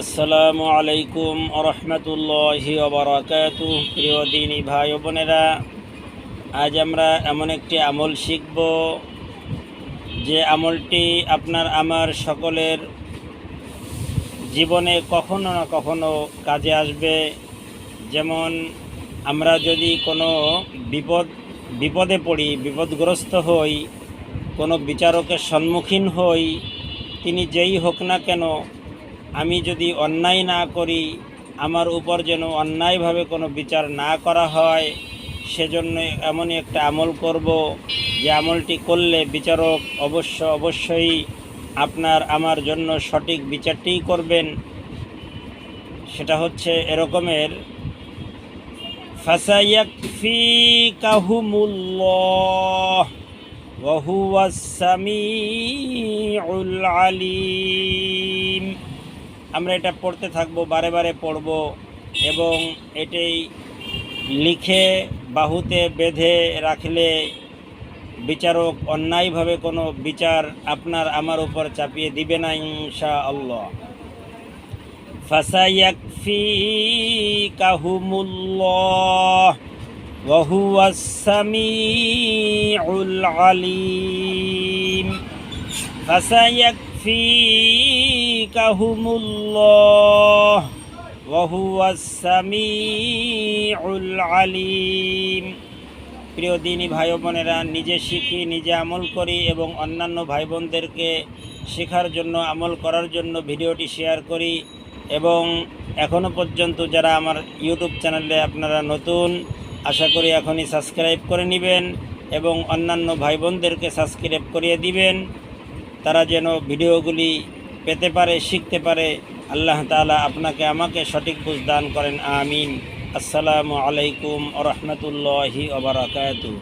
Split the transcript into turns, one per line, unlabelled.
আসসালামু আলাইকুম আরহামতুল্লাহি ওবরাকাত প্রিয় দিনী ভাই বোনেরা, আজ আমরা এমন একটি আমল শিখব, যে আমলটি আপনার আমার সকলের জীবনে কখনো না কখনো কাজে আসবে। যেমন আমরা যদি কোনো বিপদ, বিপদে পড়ি, বিপদগ্রস্ত হই, কোনো বিচারকের সম্মুখীন হই, তিনি যেই হোক না কেন আমি যদি অন্যায় না করি, আমার উপর যেন অন্যায়ভাবে কোনো বিচার না করা হয়, সেজন্য এমনই একটা আমল করব যে আমলটি করলে বিচারক অবশ্য অবশ্যই আপনার, আমার জন্য সঠিক বিচারটি করবেন। সেটা হচ্ছে এরকমের ফাসাইয়াকুমুল্লাহ আলী আমরা এটা পড়তে থাকব, বারে বারে পড়ব এবং এটাই লিখে, বাহুতে বেঁধে রাখলে বিচারক অন্যায়ভাবে কোনো বিচার আপনার আমার উপর চাপিয়ে দিবে না ইনশা আল্লাহ ফাসাইয়াকফিকাহুমুল্লাহ ওয়াহুয়াস সামিউল আলিম। ফাসাইয়াক فسيكفيكهم الله وهو السميع العليم প্রিয় দিনী ভাই বোনেরা নিজে শিখি নিজে আমল করি এবং অন্যান্য ভাই বোনদেরকে শেখার জন্য আমল করার জন্য ভিডিওটি শেয়ার করি এবং এখনও পর্যন্ত যারা আমার ইউটিউব চ্যানেলে আপনারা নতুন আশা করি এখনই সাবস্ক্রাইব করে নেবেন এবং অন্যান্য ভাই বোনদেরকে সাবস্ক্রাইব করিয়ে দিবেন তারা যেন ভিডিওগুলি পেতে পারে, শিখতে পারে, আল্লাহ তালা আপনাকে আমাকে সঠিক বুঝ দান করেন, আমিন। আসসালামু আলাইকুম আ রহমতুল্লাহি ওবরাকাতু